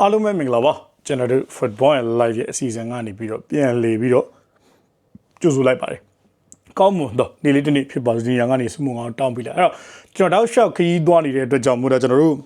အားလုံးပဲမင်္ဂလာပါကျွန်တော်တို့ Football and Live ရဲ့အစီအစဉ်ကနေပြီးတော့ပြန်လေပြီးတော့ကြိုဆိုလိုက်ပါတယ်ကောင်းမွန်တော့နေ့လေးတစ်နေ့ဖြစ်ပါစေဒီရန်ကနေစမှုအောင်တောင်းပြလိုက်အဲ့တော့ကျွန်တော်တောက်လျှောက်ခရီးသွားနေတဲ့အတွက်ကြောင့်မို့တော့ကျွန်တော်တို့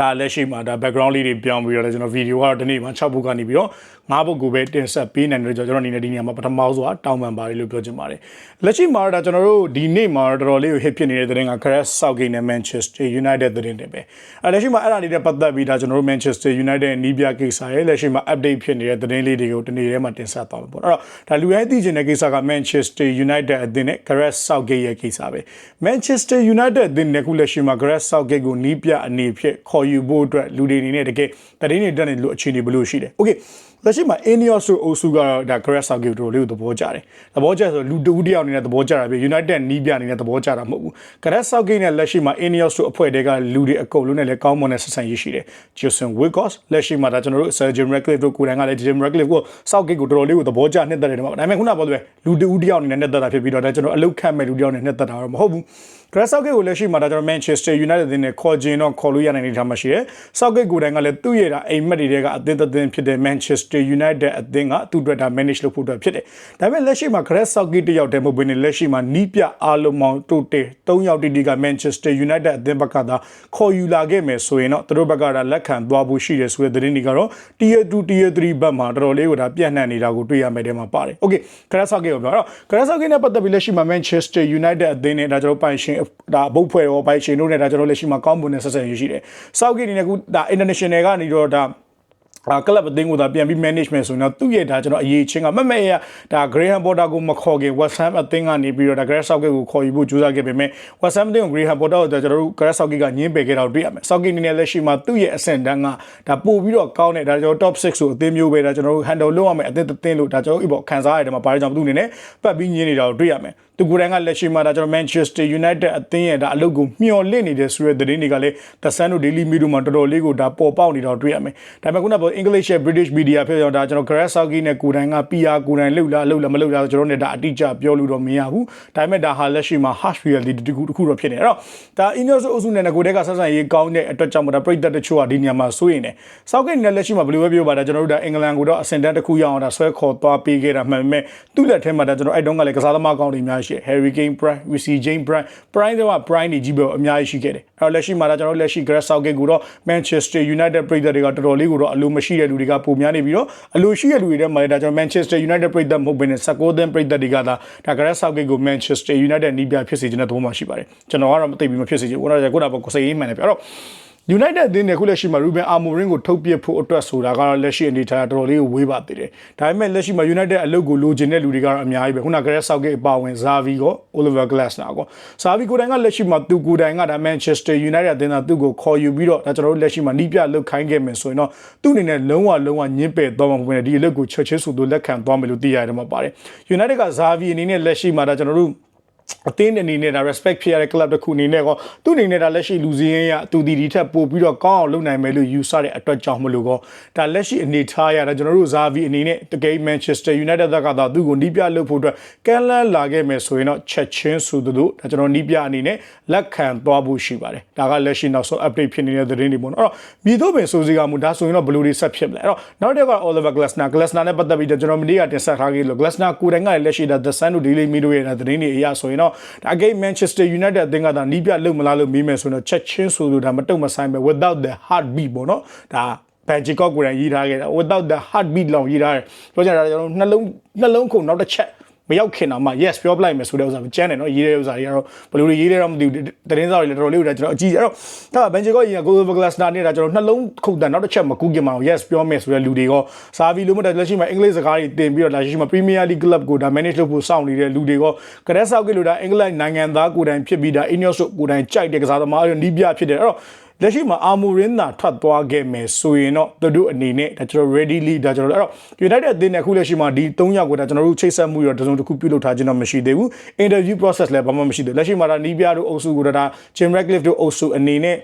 ဒါလက်ရှိမှာဒါ background လေးတွေပြောင်းပြီးတော့လည်းကျွန်တော်ဗီဒီယိုကတော့ဒီနေ့မှာ6ဘုတ်ကနေပြီးတော့9ဘုတ်ကိုပဲတင်ဆက်ပေးနိုင်တယ်ကျွန်တော်အနေနဲ့ဒီနေရာမှာပထမဆုံးတောင်းပန်ပါတယ်လို့ပြောချင်ပါတယ်လက်ရှိမှာတော့ကျွန်တော်တို့ဒီနေ့မှာတော်တော်လေးကို hit ဖြစ်နေတဲ့တဲ့တင်က Gareth Southgate နဲ့ Manchester United တဲ့တင်တယ်ပဲအဲလက်ရှိမှာအဲ့ဒါလေးနဲ့ပတ်သက်ပြီးဒါကျွန်တော်တို့ Manchester United နီးပြကိစ္စရဲ့လက်ရှိမှာ update ဖြစ်နေတဲ့တဲ့လေးတွေကိုဒီနေ့ထဲမှာတင်ဆက်သွားမှာပေါ့အဲ့တော့ဒါလူတိုင်းသိချင်တဲ့ကိစ္စက Manchester United အသင်းနဲ့ Gareth Southgate ရဲ့ကိစ္စပဲ Manchester United အသင်းနဲ့ခုလက်ရှိမှာ Gareth Southgate ကိုနီးပြအနေဖြင့်ခေါ်ယူဖို့အတွက်လူတွေအနေနဲ့တကယ်တရင်တွေတက်နေလို့အခြေအနေဘယ်လိုရှိလဲ Okay လက်ရှိမှာ Ineos ဆိုအုပ်စုကတော့ဒါ Gareth Southgate တို့လေးကိုသဘောကျတယ်သဘောကျဆိုလူတူတယောက်အနေနဲ့သဘောကျတာပဲ United နီးပြအနေနဲ့သဘောကျတာမဟုတ်ဘူး Gareth Southgate နဲ့လက်ရှိမှာ Ineos ဆိုအဖွဲ့တွေကလူတွေအကုန်လုံးနဲ့လည်းကောင်းမွန်တဲ့ဆက်ဆံရေးရှိတယ် Jason Wiggos လက်ရှိမှာဒါကျွန်တော်တို့ Sir Jim Ratcliffe တို့ကိုယ်တိုင်ကလည်း Jim Ratcliffe ကို Southgate ကိုတော်တော်လေးကိုသဘောကျနှစ်သက်တယ်ဒီမှာဒါပေမဲ့ခုနကပြောသလိုလူတူတယောက်အနေနဲ့နှစ်သက်တာဖြစ်ပြီးတော့ဒါကျွန်တော်အလုတ်ခတ်မဲ့လူတယောက်နဲ့နှစ်သက်တာတော့မဟုတ်ဘူး Grass Southgate ကိုလက်ရှိမှာဒါကျွန်တော် Manchester United အသင်းနဲ့ခေါ်ခြင်းတော့ခေါ်လို့ရနိုင်တဲ့ထားမှာရှိတယ်။ Southgate ကိုယ်တိုင်ကလည်းသူ့ရဲ့ဒါအိမ်မက်တွေကအသင်းသင်းဖြစ်တဲ့ Manchester United အသင်းကသူ့အတွက်ဒါ manage လုပ်ဖို့အတွက်ဖြစ်တယ်။ဒါပေမဲ့လက်ရှိမှာ Grass Southgate တယောက်တည်းမဟုတ်ဘဲနဲ့လက်ရှိမှာနီးပြအားလုံးပေါင်းတိုးတယ်၃ယောက်တိတိက Manchester United အသင်းဘက်ကသာခေါ်ယူလာခဲ့မယ်ဆိုရင်တော့သူတို့ဘက်ကဒါလက်ခံသွားဖို့ရှိတယ်ဆိုတဲ့သတင်းတွေကတော့ Tier 2 Tier 3ဘက်မှာတော်တော်လေးကိုဒါပြန့်နှံ့နေတာကိုတွေ့ရမယ်တဲ့မှာပါတယ်။ Okay Grass Southgate ကိုပြောတော့ Grass Southgate နဲ့ပတ်သက်ပြီးလက်ရှိမှာ Manchester United အသင်းနဲ့ဒါကျွန်တော်ပိုင်ရှင်ဒါဘုတ်ဖွဲ့ရောပိုင်ရှင်တို့နဲ့ဒါကျွန်တော်လက်ရှိမှာကောင်းမွန်တဲ့ဆက်ဆံရေးရှိတယ်။ Southgate အနေနဲ့ခုဒါ international ကနေတော့ဒါအာကလပ်အသင်းကိုသာပြန်ပြီး management ဆိုရင်တော့သူ့ရဲ့ဒါကျွန်တော်အရေးချင်းကမမဲ့ရဒါ Graham Potter ကိုမခေါ်ခင် West Ham အသင်းကနေပြီးတော့ဒါ Gareth Southgate ကိုခေါ်ယူဖို့ကြိုးစားခဲ့ပေမဲ့ West Ham အသင်းကို Graham Potter ကိုကျွန်တော်တို့ Gareth Southgate ကညှင်းပယ်ခဲ့တာကိုတွေ့ရမယ်။ Southgate အနေနဲ့လက်ရှိမှာသူ့ရဲ့အဆင့်တန်းကဒါပို့ပြီးတော့ကောင်းတဲ့ဒါကျွန်တော် top 6ဆိုအသင်းမျိုးပဲဒါကျွန်တော်တို့ handle လုပ်ရမယ်အသင်းအသင်းလို့ဒါကျွန်တော်တို့ခံစားရတယ်မှာဘာကြောင့်သူ့အနေနဲ့ပတ်ပြီးညင်းနေတာကိုတွေ့ရမယ်။သူကိုယ်တိုင်ကလက်ရှိမှာဒါကျွန်တော် Manchester United အသင်းရဲ့ဒါအလုပ်ကိုမျှော်လင့်နေတဲ့ဆိုတဲ့သတင်းတွေကလည်း The Sun တို့ Daily Mail တို့မှာတော်တော်လေးကိုဒါပေါ်ပေါက်နေတာကိုတွေ့ရမယ်။ဒါပေမဲ့ခုနက English ရဲ့ British media ဖြစ်တော့ဒါကျွန်တော် Gareth Southgate နဲ့ကိုယ်တိုင်က PR ကိုယ်တိုင်လှုပ်လားလှုပ်လားမလှုပ်လားဆိုကျွန်တော်တို့ ਨੇ ဒါအတိအကျပြောလို့တော့မရဘူး။ဒါပေမဲ့ဒါဟာလက်ရှိမှာ harsh reality တခုတစ်ခုတော့ဖြစ်နေတယ်။အဲ့တော့ဒါ Ineos အုပ်စုနဲ့ကိုယ်တည်းကဆက်ဆံရေးကောင်းတဲ့အတွက်ကြောင့်မဒါပြည်သက်တချို့ကဒီနေရာမှာစိုးရင်တယ်။ Southgate နဲ့လက်ရှိမှာဘယ်လိုပဲပြောပါဒါကျွန်တော်တို့ဒါအင်္ဂလန်ကိုတော့အဆင့်တန်းတစ်ခုရအောင်ဒါဆွဲခေါ်သွားပေးခဲ့တာမှန်ပေမဲ့သူ့လက်ထဲမှာဒါကျွန်တော်အဲ့တုန်းကလည်းကစားသမားကောင်းတွေအများကြီးရှိတယ်။ Harry Kane Prime, VC James Prime, Prime တွေက Prime တွေကြီးပဲအများကြီးရှိခဲ့တယ်။အဲ့တော့လက်ရှိမှာဒါကျွန်တော်တို့လက်ရှိ Gareth Southgate ကိုတော့ Manchester United ပြည်သက်တွေကတော်တော်လေးကိုတော့အလိုမရှိတဲ့လူတွေကပုံများနေပြီးတော့အလိုရှိတဲ့လူတွေထဲမှာလည်းဒါကျွန်တော် Manchester United ပြည်သက်မဟုတ်ဘဲနဲ့16သင်းပြည်သက်တွေကသာဒါ Gareth Southgate ကို Manchester United နီးပြဖြစ်စေချင်တဲ့သဘောမှရှိပါတယ်။ကျွန်တော်ကတော့မသိပြီးမဖြစ်စေချင်ဘူး။ဟိုတော့ကိုယ်တော့ကိုယ်စိတ်ရေးမှန်တယ်ပြ။အဲ့တော့ United အသင်းနဲ့ခုလက်ရှိမှာ Ruben Amorim ကိုထုတ်ပစ်ဖို့အတွက်ဆိုတာကတော့လက်ရှိအနေထားတော်တော်လေးကိုဝေးပါသေးတယ်။ဒါပေမဲ့လက်ရှိမှာ United အလုပ်ကိုလိုချင်တဲ့လူတွေကတော့အများကြီးပဲ။ခုနက Gareth Southgate အပါဝင် Xavi ကို Oliver Glasner ကို Xavi ကိုတိုင်ကလက်ရှိမှာသူကိုတိုင်ကဒါ Manchester United အသင်းသားသူ့ကိုခေါ်ယူပြီးတော့ဒါကျွန်တော်တို့လက်ရှိမှာနီးပြလုပ်ခိုင်းခဲ့မယ်ဆိုရင်တော့သူ့အနေနဲ့လုံးဝလုံးဝညှင်းပယ်သွားမှာမဟုတ်ဘူး။ဒီအလုပ်ကိုချက်ချင်းဆိုသူလက်ခံသွားမယ်လို့သိရတယ်မှာပါတယ်။ United က Xavi အနေနဲ့လက်ရှိမှာဒါကျွန်တော်တို့ အသင်းအနေနဲ့ဒါ respect ဖြစ်ရတဲ့ club တစ်ခုအနေနဲ့ကောသူ့အနေနဲ့ဒါလက်ရှိလူစည်းရင်းရသူဒီဒီထက်ပို့ပြီးတော့ကောင်းအောင်လုပ်နိုင်မယ်လို့ယူဆတဲ့အတွက်ကြောင့်မလို့ကောဒါလက်ရှိအနေထားရတာကျွန်တော်တို့ဇာဗီအနေနဲ့တကယ် Manchester United ကသာသူ့ကိုနီးပြလုပ်ဖို့အတွက်ကမ်းလှမ်းလာခဲ့မယ်ဆိုရင်တော့ချက်ချင်းဆိုသလိုဒါကျွန်တော်နီးပြအနေနဲ့လက်ခံသွားဖို့ရှိပါတယ်ဒါကလက်ရှိနောက်ဆုံး update ဖြစ်နေတဲ့သတင်းတွေပေါ့နော်အဲ့တော့မြေတို့ပင်ဆိုစီကမူဒါဆိုရင်တော့ဘယ်လိုတွေဆက်ဖြစ်မလဲအဲ့တော့နောက်တစ်ခါ Oliver Glasner Glasner နဲ့ပတ်သက်ပြီးတော့ကျွန်တော်မနေ့ကတင်ဆက်ထားခဲ့လို့ Glasner ကိုယ်တိုင်ကလည်းလက်ရှိဒါ The Sun တို့ Daily Mail တို့ရဲ့သတင်းတွေအရဆိုရင်တော့ဒါအကိတ် Manchester United အသင်းကသာနီးပြလုံမလားလို့မေးမယ်ဆိုတော့ချက်ချင်းဆိုလို့ဒါမတုံမဆိုင်ပဲ without the heartbeat ပေါ့နော်ဒါဘန်ဂျီကော့ကိုယ်တိုင်ရေးထားခဲ့တာ without the heartbeat လောက်ရေးထားတယ်ပြောကြတာကျွန်တော်နှလုံးနှလုံးခုန်နောက်တစ်ချက် မရောက်ခင်တော့မှ yes ပြောပလိုက်မယ်ဆိုတဲ့ဥစ္စာမကျန်းတယ်နော်ရေးတဲ့ဥစ္စာတွေကတော့ဘယ်လိုတွေရေးလဲတော့မသိဘူးသတင်းစာတွေလည်းတော်တော်လေးကိုကျွန်တော်အကြည့်အဲ့တော့ဒါဘန်ဂျီကော့ရေးက Goal of Glass နာနေတာကျွန်တော်နှလုံးခုန်တန်နောက်တစ်ချက်မကူးခင်မှာ yes ပြောမယ်ဆိုတဲ့လူတွေကစာဗီလိုမှလက်ရှိမှာအင်္ဂလိပ်စကားတွေတင်ပြီးတော့လက်ရှိမှာ Premier League Club ကိုဒါ manage လုပ်ဖို့စောင့်နေတဲ့လူတွေကကရက်ဆောက်ကလို့ဒါအင်္ဂလိပ်နိုင်ငံသားကိုယ်တိုင်ဖြစ်ပြီးဒါ Ineos ကိုယ်တိုင်ကြိုက်တဲ့ကစားသမားတွေနီးပြဖြစ်တယ်အဲ့တော့ လက်ရှိမှာအာမိုရင်းသာထွက်သွားခဲ့မယ်ဆိုရင်တော့သူတို့အနေနဲ့ဒါကျွန်တော် readily ဒါကျွန်တော်အဲ့တော့ United အသင်းနဲ့အခုလက်ရှိမှာဒီ၃ယောက်ကိုဒါကျွန်တော်တို့ချိတ်ဆက်မှုရတော့တစုံတစ်ခုပြုလုပ်ထားခြင်းတော့မရှိသေးဘူး interview process လည်းဘာမှမရှိသေးဘူးလက်ရှိမှာဒါနီးပြတို့အုပ်စုကိုဒါ Jim Ratcliffe တို့အုပ်စုအနေနဲ့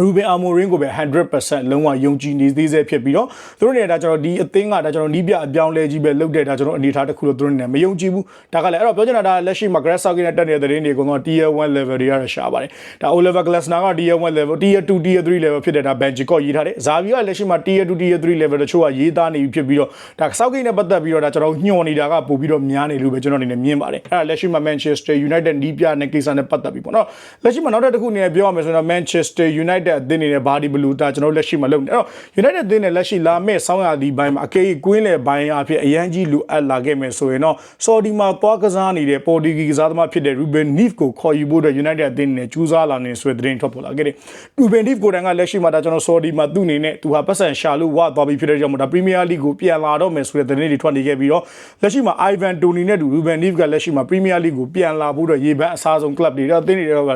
ရူဘင်အာမိုရင်ကိုပဲ100%လုံးဝယုံကြည်နေသေးစေဖြစ်ပြီးတော့သူတို့နေတာကျွန်တော်ဒီအသင်းကဒါကျွန်တော်နီးပြအပြောင်းလဲကြီးပဲလုပ်တဲ့ဒါကျွန်တော်အနေထားတစ်ခုလို့သူတို့နေမယုံကြည်ဘူးဒါကလည်းအဲ့တော့ပြောချင်တာဒါလက်ရှိမှာ Grass Socket နဲ့တက်နေတဲ့သတင်းတွေကတော့ Tier 1 level တွေရရှာပါတယ်ဒါ Oliver Glasner က Tier 1 level Tier 2 Tier 3 level ဖြစ်တဲ့ဒါ Benchicott ရေးထားတယ်ဇာဗီကလက်ရှိမှာ Tier 2 Tier 3 level တချို့ကရေးသားနေပြီဖြစ်ပြီးတော့ဒါ Socket နဲ့ပတ်သက်ပြီးတော့ဒါကျွန်တော်ညှော်နေတာကပို့ပြီးတော့များနေလို့ပဲကျွန်တော်အနေနဲ့မြင်ပါတယ်အဲ့ဒါလက်ရှိမှာ Manchester United နီးပြနဲ့ကိစ္စနဲ့ပတ်သက်ပြီးပေါ့နော်လက်ရှိမှာနောက်တစ်ခုအနေနဲ့ပြောရမယ်ဆိုတော့ Manchester United အသင်းအနေနဲ့ဘာဒီဘလူးတာကျွန်တော်လက်ရှိမှာလုပ်နေအဲ့တော့ United အသင်းနဲ့လက်ရှိလာမဲ့ဆောင်းရာသီပိုင်းမှာအကေကွင်းလေပိုင်းအဖြစ်အရန်ကြီးလူအပ်လာခဲ့မယ်ဆိုရင်တော့ Saudi မှာသွားကစားနေတဲ့ Portuguese ကစားသမားဖြစ်တဲ့ Ruben Neves ကိုခေါ်ယူဖို့အတွက် United အသင်းနဲ့ကြိုးစားလာနေဆိုတဲ့သတင်းထွက်ပေါ်လာခဲ့တယ်။ Ruben Neves ကိုယ်တိုင်ကလက်ရှိမှာဒါကျွန်တော် Saudi မှာသူ့အနေနဲ့သူဟာပတ်စံရှာလို့ဝသွားပြီးဖြစ်တဲ့ကြောင့်မို့ဒါ Premier League ကိုပြန်လာတော့မယ်ဆိုတဲ့သတင်းတွေထွက်နေခဲ့ပြီးတော့လက်ရှိမှာ Ivan Toney နဲ့တူ Ruben Neves ကလက်ရှိမှာ Premier League ကိုပြန်လာဖို့အတွက်ရေပန်းအစားဆုံး club တွေတော့အသင်းတွေတော့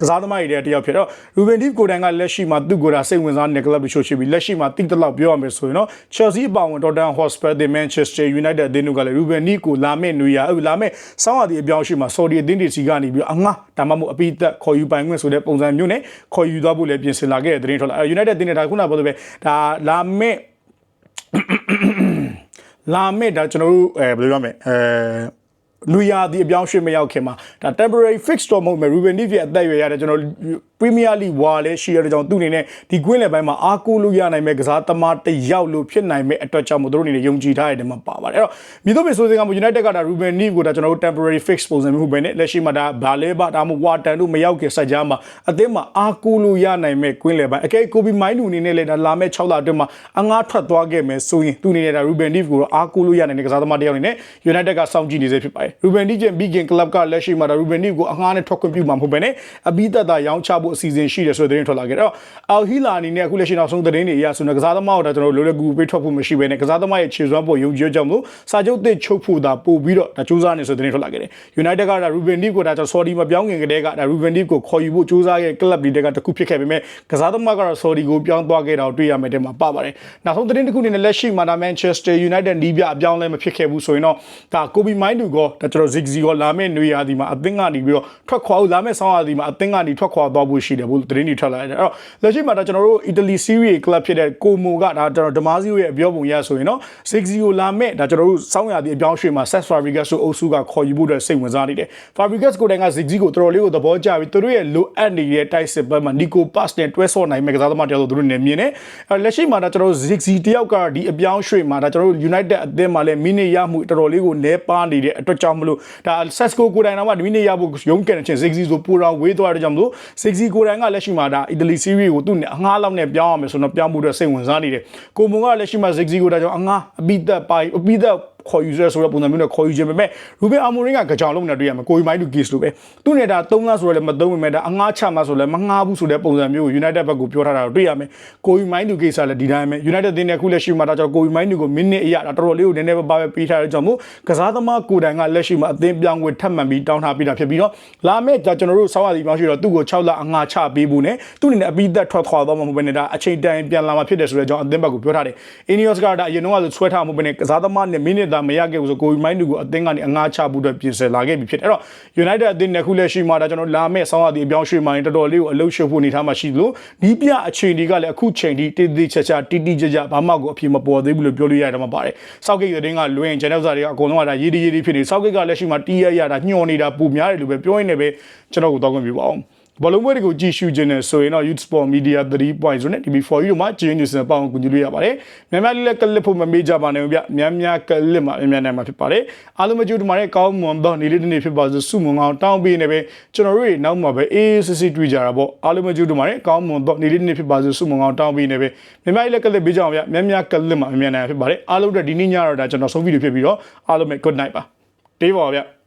ကစားသမားတွေတယောက်ဖြစ်တော့ Ruben Neves ကိုယ်တိုင်ကလက်ရှိမှာသူ့ကိုယ်တာစိတ်ဝင်စားနေတဲ့ club တချို့ရှိပြီးလက်ရှိမှာတိတလောက်ပြောရမယ်ဆိုရင်တော့ Chelsea အပါအဝင် Tottenham Hotspur တွေ Manchester United အသင်းတို့ကလည်း Ruben Neves ကိုလာမဲ့နွေရအဲ့လာမဲ့စောင်းရည်အပြောင်းရှိမှာ Saudi အသင်းတွေစီကနေပြီးအငှားဒါမှမဟုတ်အပိသက်ခေါ်ယူပိုင်ခွင့်ဆိုတဲ့ပုံစံမျိုးနဲ့ခေါ်ယူသွားဖို့လည်းပြင်ဆင်လာခဲ့တဲ့သတင်းထွက်လာ United အသင်းတွေဒါခုနကပြောသလိုပဲဒါလာမဲ့လာမဲ့ဒါကျွန်တော်တို့အဲဘယ်လိုပြောမလဲအဲလူရသည်အပြောင်းရွှေ့မရောက်ခင်မှာဒါ temporary fix တော့မဟုတ်မယ် Ruben Neves ရဲ့အသက်အရွယ်ရတယ်ကျွန်တော် Premier League ဝါလည်းရှိရတဲ့ကြောင့်သူ့အနေနဲ့ဒီကွင်းလယ်ပိုင်းမှာအားကိုးလို့ရနိုင်မဲ့ကစားသမားတစ်ယောက်လို့ဖြစ်နိုင်မဲ့အတွက်ကြောင့်မို့သူတို့အနေနဲ့ယုံကြည်ထားတဲ့မှာပါပါတယ်အဲ့တော့မြေတို့ပဲဆိုစင်ကမို့ United ကဒါ Ruben Neves ကိုဒါကျွန်တော်တို့ temporary fix ပုံစံမျိုးပဲနဲ့လက်ရှိမှာဒါဘာလဲပါဒါမှမဟုတ် Water တို့မရောက်ခင်ဆက်ကြားမှာအသင်းမှာအားကိုးလို့ရနိုင်မဲ့ကွင်းလယ်ပိုင်းအကဲကိုဘီမိုင်းလူအနေနဲ့လည်းဒါလာမဲ့6လအတွင်းမှာအငားထွက်သွားခဲ့မယ်ဆိုရင်သူ့အနေနဲ့ဒါ Ruben Neves ကိုတော့အားကိုးလို့ရနိုင်တဲ့ကစားသမားတစ်ယောက်အနေနဲ့ United ကစောင့်ကြည့်နေစေဖြစ်ပါတယ် Ruben Neves ရဲ့ Big Club ကလက်ရှိမှာဒါ Ruben Neves ကိုအငားနဲ့ထွက်ခွင့်ပြုမှာမဟုတ်ဘဲနဲ့အပြီးသက်သာရောင်းချဖို့အစီအစဉ်ရှိတယ်ဆိုတဲ့သတင်းထွက်လာခဲ့တော့အော်ဟီလာအနေနဲ့အခုလက်ရှိနောက်ဆုံးသတင်းတွေအရဆိုတော့ကစားသမားတို့ဒါကျွန်တော်လိုလက်ကူပေးထွက်ဖို့မရှိဘဲနဲ့ကစားသမားရဲ့ခြေစွမ်းပေါ်ယုံကြည်ကြောင့်မို့စာချုပ်သစ်ချုပ်ဖို့ဒါပို့ပြီးတော့ဒါစူးစမ်းနေဆိုတဲ့သတင်းထွက်လာခဲ့တယ် United ကဒါ Ruben Neves ကိုဒါကျွန်တော် Saudi မှာပြောင်းငင်ကလေးကဒါ Ruben Neves ကိုခေါ်ယူဖို့စူးစမ်းခဲ့ club တွေကတခုဖြစ်ခဲ့ပေမဲ့ကစားသမားကတော့ Saudi ကိုပြောင်းသွားခဲ့တာကိုတွေ့ရမယ်တဲ့မှာပါပါတယ်နောက်ဆုံးသတင်းတစ်ခုအနေနဲ့လက်ရှိမှာဒါ Manchester United နီးပြအပြောင်းလဲမဖြစ်ခဲ့ဘူးဆိုရင်တော့ဒါ Kobe Mainoo ကဒါကျွန်တော် Ziggy ကိုလာမယ့်နွေရာသီမှာအသင်းကနေပြီးတော့ထွက်ခွာလာမယ့်ဆောင်းရာသီမှာအသင်းကနေထွက်ခွာသွားဖို့ရှိတယ်ဘုသတင်းတွေထွက်လာတယ်အဲ့တော့လက်ရှိမှာဒါကျွန်တော်တို့ Italy Serie A club ဖြစ်တဲ့ကိုမိုကဒါကျွန်တော်ဒမာဇီယိုရဲ့အပြောပုံရဆိုရင်တော့ Ziggy ကိုလာမယ့်ဒါကျွန်တော်တို့ဆောင်းရာသီအပြောင်းရွှေ့မှာ Cesc Fabregas ဆိုအုပ်စုကခေါ်ယူဖို့အတွက်စိတ်ဝင်စားနေတယ် Fabregas ကိုတိုင်က Ziggy ကိုတော်တော်လေးကိုသဘောကျပြီးသူတို့ရဲ့လိုအပ်နေတဲ့တိုက်စစ်ဘက်မှာ Nico Pass နဲ့တွဲဆော့နိုင်မဲ့ကစားသမားတယောက်ဆိုသူတို့နေမြင်နေအဲ့လက်ရှိမှာဒါကျွန်တော်တို့ Ziggy တယောက်ကဒီအပြောင်းရွှေ့မှာဒါကျွန်တော်တို့ United အသင်းမှာလည်းမိနစ်ရမှုတော်တော်လေးကိုနဲပါနေတဲ့အတွက်ကြောင့်မလို့ဒါ Sesco ကိုတိုင်တော့မှဒီမိနစ်ရဖို့ရုံးကန်တဲ့ချင်း Ziggy ဆိုပူတော်ဝေးသွားတဲ့ကြောင့်မလို့ Ziggy ကိုတိုင်ကလက်ရှိမှာဒါ Italy Serie ကိုသူ့နဲ့အငှားလောက်နဲ့ပြောင်းရမယ်ဆိုတော့ပြောင်းမှုအတွက်စိတ်ဝင်စားနေတယ်ကိုမွန်ကလက်ရှိမှာ Ziggy ကိုတိုင်ကြောင့်အငှားအပိသက်ပိုင်အပိသက် ခေါ်ယူရဲဆိုတဲ့ပုံစံမျိုးနဲ့ခေါ်ယူခြင်းပဲမဲ့ရူဘင်အာမိုရင်ကကြောင်လုံးနဲ့တွေ့ရမှာကိုယီမိုင်းတူကစ်လို့ပဲသူနဲ့ဒါ3လဆိုတော့လည်းမသုံးပေမဲ့ဒါအငှားချမှာဆိုလည်းမငှားဘူးဆိုတဲ့ပုံစံမျိုးကို United ဘက်ကိုပြောထားတာတော့တွေ့ရမယ်ကိုယီမိုင်းတူကစ်ကလည်းဒီတိုင်းပဲ United တင်းတဲ့ခုလက်ရှိမှာဒါကြောင့်ကိုယီမိုင်းတူကိုမိနစ်အရဒါတော်တော်လေးကိုနည်းနည်းပါးပါးပဲပေးထားတဲ့ကြောင့်မို့ကစားသမားကိုတိုင်ကလက်ရှိမှာအသင်းပြောင်းဝင်ထပ်မှန်ပြီးတောင်းထားပြီးတာဖြစ်ပြီးတော့လာမယ့်ဒါကျွန်တော်တို့ဆောင်းရည်ပြောင်းရှိတော့သူ့ကို6လအငှားချပေးဖို့နဲ့သူ့အနေနဲ့အပြီးသက်ထွက်ခွာသွားမှာမဟုတ်ဘဲနဲ့ဒါအချိန်တိုင်ပြန်လာမှာဖြစ်တယ်ဆိုတဲ့ကြောင့်အသင်းဘက်ကိုပြောထားတယ် Ineos ကဒါအရင်တော့ဆိုဆွဲထားမှာမဟုတ်ဘဲနဲ့ကစားသမားနဲ့မိနစ်သားမရခဲ့ဘူးဆိုကိုမိုင်းတူကိုအသင်းကနေအငှားချဖို့အတွက်ပြင်ဆင်လာခဲ့ပြီဖြစ်တယ်အဲ့တော့ United အသင်းနဲ့ခုလက်ရှိမှာဒါကျွန်တော်လာမဲ့ဆောင်းရည်အပြောင်းရွှေ့မှရင်တော်တော်လေးကိုအလုပ်ရှုပ်ဖို့အနေထားမှာရှိလို့ဒီပြအချိန်တွေကလည်းအခုချိန်ထိတိတိကျကျတိတိကျကျဘာမှကိုအဖြစ်မပေါ်သေးဘူးလို့ပြောလို့ရတယ်မှာပါတယ်စောက်ကိတ်တဲ့တင်းကလွင် channel စာတွေကအကုန်လုံးကဒါရေးဒီရေးဒီဖြစ်နေစောက်ကိတ်ကလက်ရှိမှာတီးရရတာညှော်နေတာပူများတယ်လို့ပဲပြောရင်းနဲ့ပဲကျွန်တော်ကိုတောင်းခွင့်ပြုပါအောင် ဘလုံးပွဲတွေကိုကြည့်ရှုခြင်းနဲ့ဆိုရင်တော့ Youth Sport Media 3.0နဲ့ TV4 တို့မှာကျင်းနေစံပေါင်းကူညီလို့ရပါတယ်။များများလေးလည်းကလစ်ဖို့မမေ့ကြပါနဲ့ဗျ။များများကလစ်မှာများများနိုင်မှာဖြစ်ပါတယ်။အားလုံးမကြိုးတမားတဲ့ကောင်းမွန်သောနေ့လေးတစ်နေ့ဖြစ်ပါစေဆုမွန်ကောင်းတောင်းပေးနေပဲကျွန်တော်တို့နောက်မှာပဲအေးစစ်စစ်တွေ့ကြတာပေါ့။အားလုံးမကြိုးတမားတဲ့ကောင်းမွန်သောနေ့လေးတစ်နေ့ဖြစ်ပါစေဆုမွန်ကောင်းတောင်းပေးနေပဲများများလေးလည်းကလစ်ပေးကြအောင်ဗျ။များများကလစ်မှာများများနိုင်မှာဖြစ်ပါတယ်။အားလုံးတို့ဒီနေ့ညတော့ဒါကျွန်တော်ဆုံးဗီဒီယိုဖြစ်ပြီးတော့အားလုံးပဲ good night ပါ။တေးပါဗျ။